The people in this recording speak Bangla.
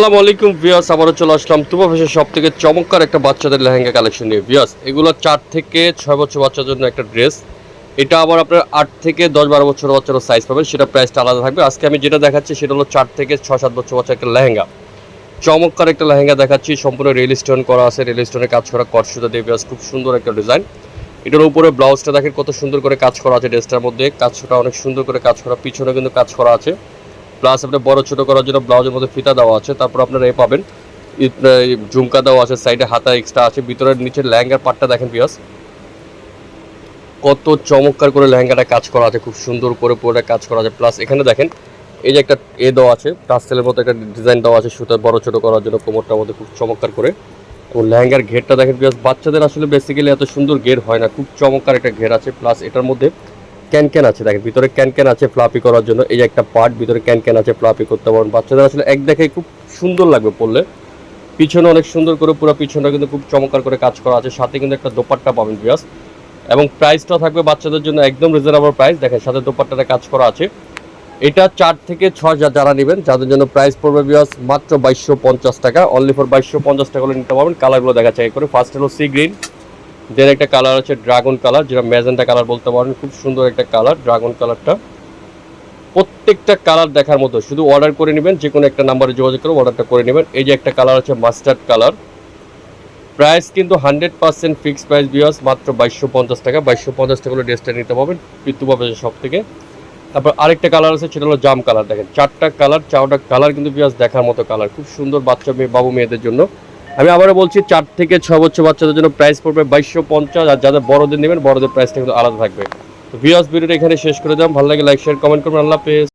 আসসালামু আলাইকুম ভিয়াস আবারও চলে আসলাম তুবা ফেসের সব থেকে চমৎকার একটা বাচ্চাদের লেহেঙ্গা কালেকশন নিয়ে। ভিয়াস এগুলো চার থেকে ছয় বছর বাচ্চার জন্য একটা ড্রেস এটা আবার আপনার আট থেকে দশ বারো বছর বাচ্চারও সাইজ পাবেন, সেটা প্রাইসটা আলাদা থাকবে। আজকে আমি যেটা দেখাচ্ছি, সেটা হলো চার থেকে ছয় সাত বছর বাচ্চা একটা লেহেঙ্গা। চমৎকার একটা লেহেঙ্গা দেখাচ্ছি, সম্পূর্ণ রেল স্টোন করা আছে রেল স্টোনের কাজ করা কটসুতা দিয়ে। ভিয়াস খুব সুন্দর একটা ডিজাইন এটার উপরে ব্লাউজটা দেখেন কত সুন্দর করে কাজ করা আছে ড্রেসটার মধ্যে। কাজটা অনেক সুন্দর করে কাজ করা, পিছনে কিন্তু কাজ করা আছে। প্লাস আপনার বড় ছোট করার জন্য ব্লাউজের মধ্যে ফিতা দেওয়া আছে, তারপর আপনারা এ পাবেন। ঝুমকা দেওয়া আছে সাইডে হাতা এক্সট্রা আছে, ভিতরের নিচের লেহেঙ্গার পাটটা দেখেন পিয়াস কত চমৎকার করে লেহেঙ্গাটা কাজ করা আছে, খুব সুন্দর করে পুরোটা কাজ করা আছে। প্লাস এখানে দেখেন, এই যে একটা এ দেওয়া আছে টাস্টেলের মতো একটা ডিজাইন দেওয়া আছে সুতা বড় ছোট করার জন্য, কোমরটার মধ্যে খুব চমৎকার করে। এবং লেহেঙ্গার ঘেরটা দেখেন পিয়াস বাচ্চাদের আসলে বেসিক্যালি এত সুন্দর ঘের হয় না, খুব চমৎকার একটা ঘের আছে। প্লাস এটার মধ্যে ক্যান ক্যান আছে, দেখেন, ভিতরে ক্যান ক্যান আছে ফ্লাপি করার জন্য। এই যে একটা পার্ট, ভিতরে ক্যান ক্যান আছে ফ্লাপি করতে পারেন বাচ্চাদের আসলে এক দেখে খুব সুন্দর লাগবে পড়লে। পিছনে অনেক সুন্দর করে পুরো পিছনটা কিন্তু খুব চমৎকার করে কাজ করা আছে। সাথে কিন্তু একটা দোপাট্টা পাবেন বিয়াস এবং প্রাইসটা থাকবে বাচ্চাদের জন্য একদম রিজনেবল প্রাইস দেখেন, সাথে দোপাট্টাটা কাজ করা আছে। এটা চার থেকে ছয় যারা নেবেন, যাদের জন্য প্রাইস পড়বে বিয়াস মাত্র বাইশশো পঞ্চাশ টাকা। অনলি ফর বাইশশো পঞ্চাশ টাকা হলে নিতে পারবেন। কালারগুলো দেখা চাই করে। ফার্স্ট হলো সি গ্রিন দেন একটা কালার আছে ড্রাগন কালার যেটা ম্যাজেন্টা কালার বলতে পারেন, খুব সুন্দর একটা কালার ড্রাগন কালারটা প্রত্যেকটা কালার দেখার মতো, শুধু অর্ডার করে নেবেন যে কোনো একটা নাম্বারে যোগাযোগ করে অর্ডারটা করে নেবেন। এই যে একটা কালার আছে মাস্টার্ড কালার প্রাইস কিন্তু হান্ড্রেড পার্সেন্ট ফিক্সড প্রাইস বিয়াস মাত্র বাইশশো পঞ্চাশ টাকা। বাইশশো পঞ্চাশ টাকা হলে ড্রেসটা নিতে পারবেন পিতু পাবে সব থেকে তারপর আরেকটা কালার আছে, সেটা হলো জাম কালার দেখেন, চারটা কালার চারটা কালার কিন্তু বিয়াস দেখার মতো কালার খুব সুন্দর বাচ্চা মেয়ে, বাবু মেয়েদের জন্য। আমি আবারও বলছি, চার থেকে ছ বছর বাচ্চাদের জন্য প্রাইস পড়বে বাইশশো পঞ্চাশ, আর যাদের বড়দের নেবেন, বড়দের প্রাইসটা কিন্তু আলাদা থাকবে। তো ভিউয়ার্স ভিডিওটা এখানে শেষ করে দিলাম। ভালো লাগে লাইক শেয়ার কমেন্ট করবেন। আল্লাহ হাফেজ।